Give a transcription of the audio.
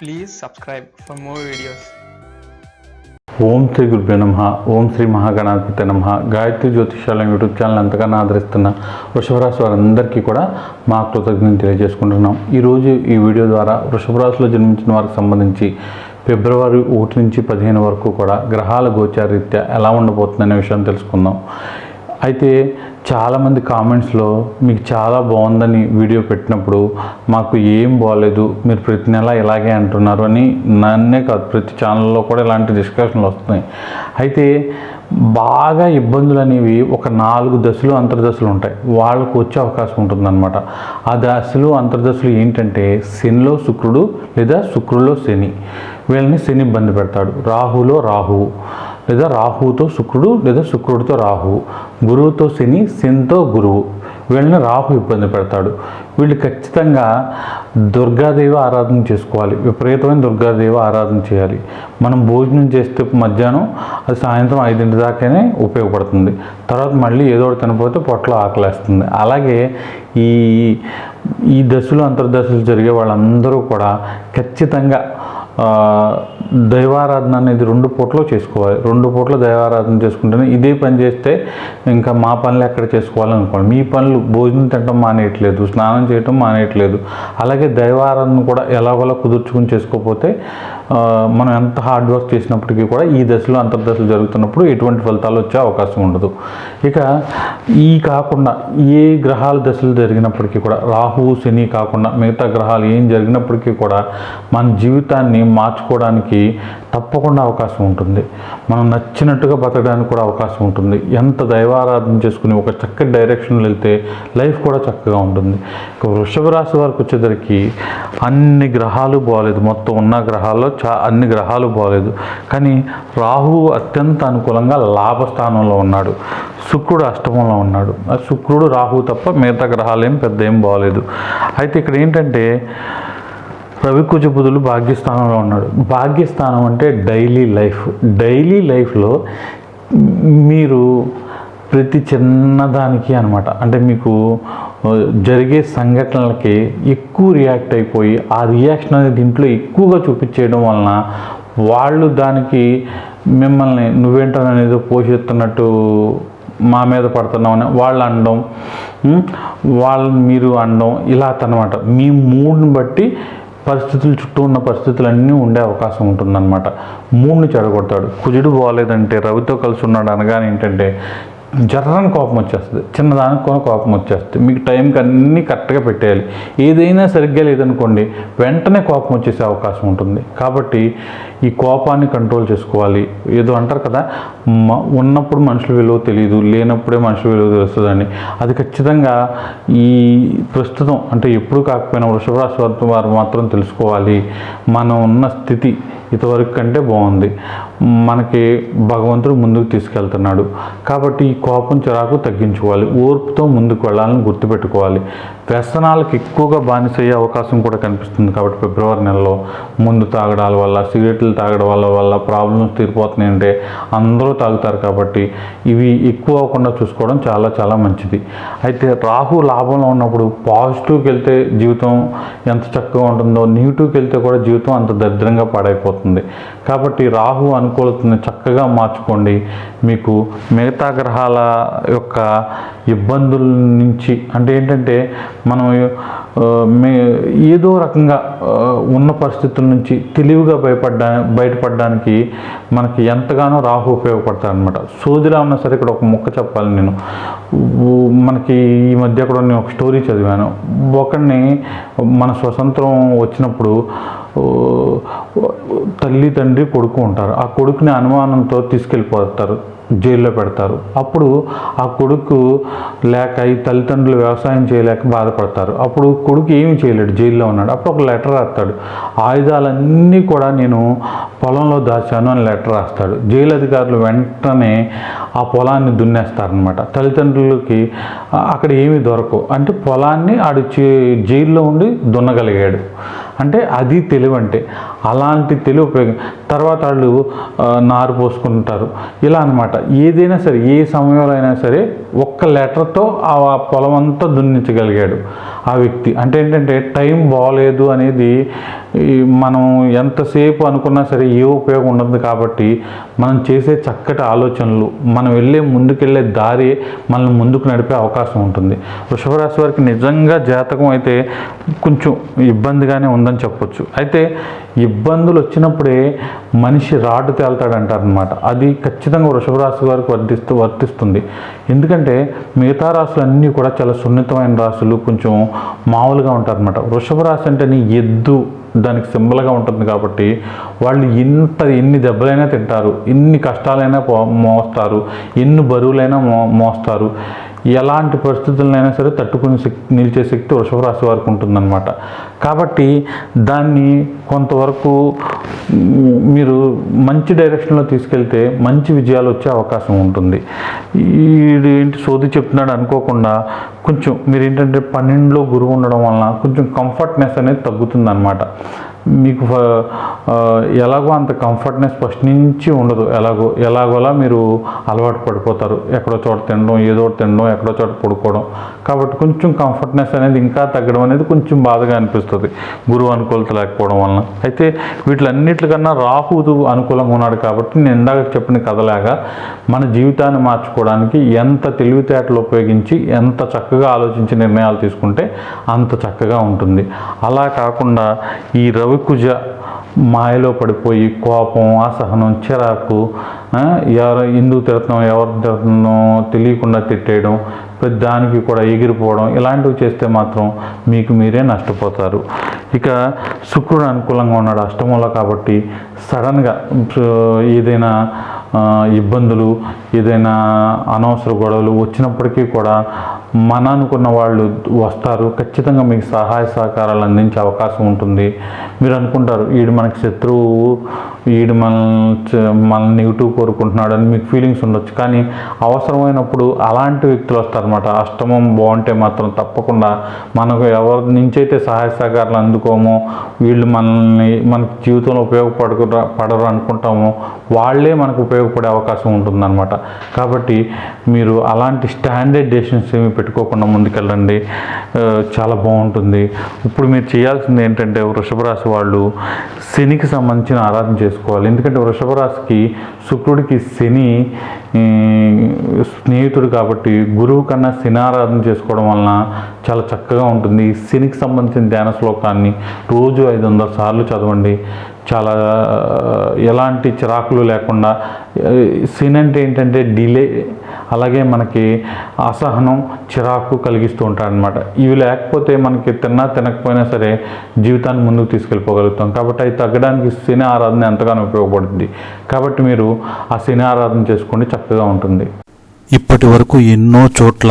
Please subscribe for more videos ఓం శ్రీ గురుభ్యో నమ ఓం శ్రీ మహాగణాధిపతి నమ. గాయత్రి జ్యోతిషాలయం యూట్యూబ్ ఛానల్ అంతగానో ఆదరిస్తున్న వృషభరాశి వారందరికీ కూడా మా కృతజ్ఞతలు తెలియజేసుకుంటున్నాం. ఈరోజు ఈ వీడియో ద్వారా వృషభరాశిలో జన్మించిన వారికి సంబంధించి ఫిబ్రవరి ఒకటి నుంచి పదిహేను వరకు కూడా గ్రహాల గోచారీత్యా ఎలా ఉండబోతుందనే విషయం తెలుసుకుందాం. అయితే చాలామంది కామెంట్స్లో మీకు చాలా బాగుందని వీడియో పెట్టినప్పుడు మాకు ఏం బాగాలేదు మీరు ప్రతి నెల ఇలాగే అంటున్నారు అని నన్నే కాదు ప్రతి ఛానల్లో కూడా ఇలాంటి డిస్కషన్లు వస్తున్నాయి. అయితే బాగా ఇబ్బందులు అనేవి ఒక నాలుగు దశలు అంతర్దశలు ఉంటాయి. వాళ్ళకు వచ్చే అవకాశం ఉంటుందన్నమాట. ఆ దశలు అంతర్దశలు ఏంటంటే శనిలో శుక్రుడు లేదా శుక్రుడిలో శని. వీళ్ళని శని ఇబ్బంది పెడతాడు. రాహులో రాహువు. లేదా రాహువుతో శుక్రుడు లేదా శుక్రుడితో రాహువు గురువుతో శని శనితో గురువు. వీళ్ళని రాహు ఇబ్బంది పెడతాడు. వీళ్ళు ఖచ్చితంగా దుర్గాదేవి ఆరాధన చేసుకోవాలి. విపరీతమైన దుర్గాదేవి ఆరాధన చేయాలి. మనం భోజనం చేస్తే మధ్యాహ్నం అది సాయంత్రం ఐదింటి దాకానే ఉపయోగపడుతుంది. తర్వాత మళ్ళీ ఏదో ఒకటి తినపోతే పొట్టలో ఆకలేస్తుంది. అలాగే ఈ ఈ దశలు అంతర్దశలు జరిగే వాళ్ళందరూ కూడా ఖచ్చితంగా దైవారాధన అనేది రెండు పూటలో చేసుకోవాలి. రెండు పూటలు దైవారాధన చేసుకుంటేనే ఇదే పని చేస్తే ఇంకా మా పనులు ఎక్కడ చేసుకోవాలనుకోండి. మీ పనులు భోజనం తినడం మానేయట్లేదు స్నానం చేయటం మానేయట్లేదు. అలాగే దైవారాధన కూడా ఎలాగోలా కుదుర్చుకుని చేసుకోకపోతే మనం ఎంత హార్డ్ వర్క్ చేసినప్పటికీ కూడా ఈ దశలో అంతర్దశలు జరుగుతున్నప్పుడు ఎటువంటి ఫలితాలు వచ్చే అవకాశం ఉండదు. ఇక ఈ కాకుండా ఏ గ్రహాల దశలు జరిగినప్పటికీ కూడా రాహు శని కాకుండా మిగతా గ్రహాలు ఏం జరిగినప్పటికీ కూడా మన జీవితాన్ని మార్చుకోవడానికి తప్పకుండా అవకాశం ఉంటుంది. మనం నచ్చినట్టుగా బతకడానికి కూడా అవకాశం ఉంటుంది. ఎంత దైవారాధన చేసుకుని ఒక చక్కటి డైరెక్షన్లో వెళ్తే లైఫ్ కూడా చక్కగా ఉంటుంది. ఇక వృషభ రాశి వారికి వచ్చేసరికి అన్ని గ్రహాలు బాగలేదు మొత్తం ఉన్న గ్రహాల్లో చా అన్ని గ్రహాలు బాగలేదు కానీ రాహువు అత్యంత అనుకూలంగా లాభస్థానంలో ఉన్నాడు. శుక్రుడు అష్టమంలో ఉన్నాడు. ఆ శుక్రుడు రాహు తప్ప మిగతా గ్రహాలు ఏం పెద్ద ఏం బాగలేదు అయితే ఇక్కడ ఏంటంటే రవి బుధులు భాగ్యస్థానంలో ఉన్నాడు. భాగ్యస్థానం అంటే డైలీ లైఫ్. డైలీ లైఫ్లో మీరు ప్రతి చిన్నదానికి అనమాట అంటే మీకు జరిగే సంఘటనలకి ఎక్కువ రియాక్ట్ అయిపోయి ఆ రియాక్షన్ అనేది దీంట్లో ఎక్కువగా చూపించేయడం వలన వాళ్ళు దానికి మిమ్మల్ని నువ్వేంటనేది పోషిస్తున్నట్టు మా మీద పడుతున్నామని వాళ్ళు అనడం వాళ్ళని మీరు అనడం ఇలా అనమాట మీ మూడ్ని బట్టి పరిస్థితులు చుట్టూ ఉన్న పరిస్థితులన్నీ ఉండే అవకాశం ఉంటుందన్నమాట. మూడ్ని చెడగొడతాడు. కుజుడు బాగోలేదంటే రవితో కలిసి ఉన్నాడు అనగానే ఏంటంటే జర్రని కోపం వచ్చేస్తుంది. చిన్నదానికి కూడా కోపం వచ్చేస్తుంది. మీకు టైంకి అన్నీ కరెక్ట్గా పెట్టేయాలి. ఏదైనా సరిగ్గా లేదనుకోండి వెంటనే కోపం వచ్చేసే అవకాశం ఉంటుంది. కాబట్టి ఈ కోపాన్ని కంట్రోల్ చేసుకోవాలి. ఏదో అంటారు కదా మ- ఉన్నప్పుడు మనుషుల విలువ తెలియదు లేనప్పుడే మనుషుల విలువ తెలుస్తుందని అది ఖచ్చితంగా ఈ ప్రస్తుతం అంటే ఎప్పుడు కాకపోయినా వృషభరాశి వారు మాత్రం తెలుసుకోవాలి. మనం ఉన్న స్థితి ఇంతవరకు కంటే బాగుంది. మనకి భగవంతుడు ముందుకు తీసుకెళ్తున్నాడు. కాబట్టి ఈ కోపం చిరాకు తగ్గించుకోవాలి. ఓర్పుతో ముందుకు వెళ్ళాలని గుర్తుపెట్టుకోవాలి. వ్యసనాలకు ఎక్కువగా బానిస అయ్యే అవకాశం కూడా కనిపిస్తుంది కాబట్టి ఫిబ్రవరి నెలలో ముందు తాగడాల వల్ల సిగరెట్లు తాగడం వల్ల వల్ల ప్రాబ్లమ్స్ తీరిపోతున్నాయంటే అందరూ తాగుతారు కాబట్టి ఇవి ఎక్కువ అవ్వకుండా చూసుకోవడం చాలా చాలా మంచిది. అయితే రాహు లాభంలో ఉన్నప్పుడు పాజిటివ్కి వెళ్తే జీవితం ఎంత చక్కగా ఉంటుందో నెగిటివ్కి వెళ్తే కూడా జీవితం అంత దరిద్రంగా పాడైపోతుంది. కాబట్టి రాహు అనుకూలతని చక్కగా మార్చుకోండి. మీకు మిగతా గ్రహాల యొక్క ఇబ్బందుల నుంచి అంటే ఏంటంటే మనం మే ఏదో రకంగా ఉన్న పరిస్థితుల నుంచి తెలివిగా భయపడ్డా బయటపడడానికి మనకి ఎంతగానో రాహు ఉపయోగపడతారు అనమాట సోదిలా ఉన్నా సరే ఇక్కడ ఒక మొక్క చెప్పాలి నేను. మనకి ఈ మధ్య కూడా నేను ఒక స్టోరీ చదివాను. ఒకరిని మన స్వతంత్రం వచ్చినప్పుడు తల్లి తండ్రి కొడుకు ఉంటారు. ఆ కొడుకుని అనుమానంతో తీసుకెళ్ళిపోతారు. జైల్లో పెడతారు. అప్పుడు ఆ కొడుకు లేక ఈ తల్లిదండ్రులు వ్యవసాయం చేయలేక బాధపడతారు. అప్పుడు కొడుకు ఏమి చేయలేడు జైల్లో ఉన్నాడు. అప్పుడు ఒక లెటర్ రాస్తాడు. ఆయుధాలన్నీ కూడా నేను పొలంలో దాచాను అని లెటర్ రాస్తాడు. జైలు అధికారులు వెంటనే ఆ పొలాన్ని దున్నేస్తారనమాట తల్లిదండ్రులకి అక్కడ ఏమీ దొరకవు. అంటే పొలాన్ని ఆడు జైల్లో ఉండి దున్నగలిగాడు. అంటే అది తెలివంటే. అలాంటి తెలివి ఉపయోగం. తర్వాత వాళ్ళు నారు పోసుకుంటారు. ఇలా అనమాట ఏదైనా సరే ఏ సమయంలో అయినా సరే ఒక్క లెటర్తో ఆ పొలం అంతా దున్నించగలిగాడు ఆ వ్యక్తి. అంటే ఏంటంటే టైం బాగాలేదు అనేది మనం ఎంతసేపు అనుకున్నా సరే ఏ ఉపయోగం ఉండదు కాబట్టి మనం చేసే చక్కటి ఆలోచనలు మనం వెళ్ళే ముందుకెళ్ళే దారి మనల్ని ముందుకు నడిపే అవకాశం ఉంటుంది. వృషభరాశి వారికి నిజంగా జాతకం అయితే కొంచెం ఇబ్బందిగానే ఉందని చెప్పొచ్చు. అయితే ఇబ్బందులు వచ్చినప్పుడే మనిషి రాడు తేలుతాడంటారనమాట అది ఖచ్చితంగా వృషభరాశి వారికి వర్తిస్తూ వర్తిస్తుంది. ఎందుకంటే మిగతా రాశులన్నీ కూడా చాలా సున్నితమైన రాశులు కొంచెం మామూలుగా ఉంటారనమాట వృషభ రాశి అంటే నీ ఎద్దు. దానికి సింబల్గా ఉంటుంది కాబట్టి వాళ్ళు ఇంత ఎన్ని దెబ్బలైనా తింటారు ఎన్ని కష్టాలైనా మోస్తారు ఎన్ని బరువులైనా మో మోస్తారు. ఎలాంటి పరిస్థితులనైనా సరే తట్టుకుని శక్తి నిలిచే శక్తి వృషభ రాశి వారికి ఉంటుందన్నమాట. కాబట్టి దాన్ని కొంతవరకు మీరు మంచి డైరెక్షన్లో తీసుకెళ్తే మంచి విజయాలు వచ్చే అవకాశం ఉంటుంది. ఈడు ఏంటి సోది చెప్తున్నాడు అనుకోకుండా కొంచెం మీరు ఏంటంటే పన్నెండులో గురువు ఉండడం వలన కొంచెం కంఫర్ట్నెస్ అనేది తగ్గుతుందన్నమాట. మీకు ఎలాగో అంత కంఫర్ట్నెస్ ఫస్ట్ నుంచి ఉండదు. ఎలాగో ఎలాగోలా మీరు అలవాటు పడిపోతారు. ఎక్కడో చోట తినడం ఏదో ఒకటి తినడం ఎక్కడో చోట పడుకోవడం. కాబట్టి కొంచెం కంఫర్ట్నెస్ అనేది ఇంకా తగ్గడం అనేది కొంచెం బాధగా అనిపిస్తుంది. గురువు అనుకూలత లేకపోవడం వలన. అయితే వీటిలన్నిటికన్నా రాహుదు అనుకూలంగా ఉన్నాడు కాబట్టి నేను ఇందాక చెప్పిన కథలాగా మన జీవితాన్ని మార్చుకోవడానికి ఎంత తెలివితేటలు ఉపయోగించి ఎంత చక్కగా ఆలోచించి నిర్ణయాలు తీసుకుంటే అంత చక్కగా ఉంటుంది. అలా కాకుండా ఈ రవి రవికుజ మాయలో పడిపోయి కోపం అసహనం చిరాకు ఎవరు ఎందుకు తిడుతున్నాం ఎవరు తిడుతున్నాం తెలియకుండా తిట్టేయడం ప్రతి దానికి కూడా ఎగిరిపోవడం ఇలాంటివి చేస్తే మాత్రం మీకు మీరే నష్టపోతారు. ఇక శుక్రుడు అనుకూలంగా ఉన్నాడు అష్టమంలో కాబట్టి సడన్గా ఏదైనా ఇబ్బందులు ఏదైనా అనవసర గొడవలు వచ్చినప్పటికీ కూడా మన అనుకున్న వాళ్ళు వస్తారు. ఖచ్చితంగా మీకు సహాయ సహకారాలు అందించే అవకాశం ఉంటుంది. మీరు అనుకుంటారు వీడు మనకి శత్రువు వీడు మన మనల్ని నెగిటివ్ కోరుకుంటున్నాడు అని మీకు ఫీలింగ్స్ ఉండొచ్చు. కానీ అవసరమైనప్పుడు అలాంటి వ్యక్తులు వస్తారన్నమాట. అష్టమం బాగుంటే మాత్రం తప్పకుండా మనకు ఎవరి నుంచి అయితే సహాయ సహకారాలు అందుకోమో వీళ్ళు మనల్ని మన జీవితంలో ఉపయోగపడకుండా పడరు అనుకుంటామో వాళ్ళే మనకు ఉపయోగపడే అవకాశం ఉంటుందన్నమాట. కాబట్టి మీరు అలాంటి స్టాండర్డ్ డెసిషన్స్ ఏమి పెట్టుకోకుండా ముందుకెళ్ళండి. చాలా బాగుంటుంది. ఇప్పుడు మీరు చేయాల్సింది ఏంటంటే వృషభ రాశి వాళ్ళు శనికి సంబంధించిన ఆరాధన చేసుకోవాలి. ఎందుకంటే వృషభ రాశికి శుక్రుడికి శని స్నేహితుడు కాబట్టి గురువు కన్నా శని ఆరాధన చేసుకోవడం వలన చాలా చక్కగా ఉంటుంది. శనికి సంబంధించిన ధ్యాన శ్లోకాన్ని రోజు ఐదు వందల సార్లు చదవండి. చాలా ఎలాంటి చిరాకులు లేకుండా సీన్ అంటే ఏంటంటే డిలే అలాగే మనకి అసహనం చిరాకు కలిగిస్తూ ఉంటాడనమాట ఇవి లేకపోతే మనకి తిన్నా తినకపోయినా సరే జీవితాన్ని ముందుకు తీసుకెళ్ళిపోగలుగుతాం. కాబట్టి అవి తగ్గడానికి సినీ ఆరాధన ఎంతగానో ఉపయోగపడుతుంది కాబట్టి మీరు ఆ సినీ ఆరాధన చేసుకోండి చక్కగా ఉంటుంది. ఇప్పటి వరకు ఎన్నో చోట్ల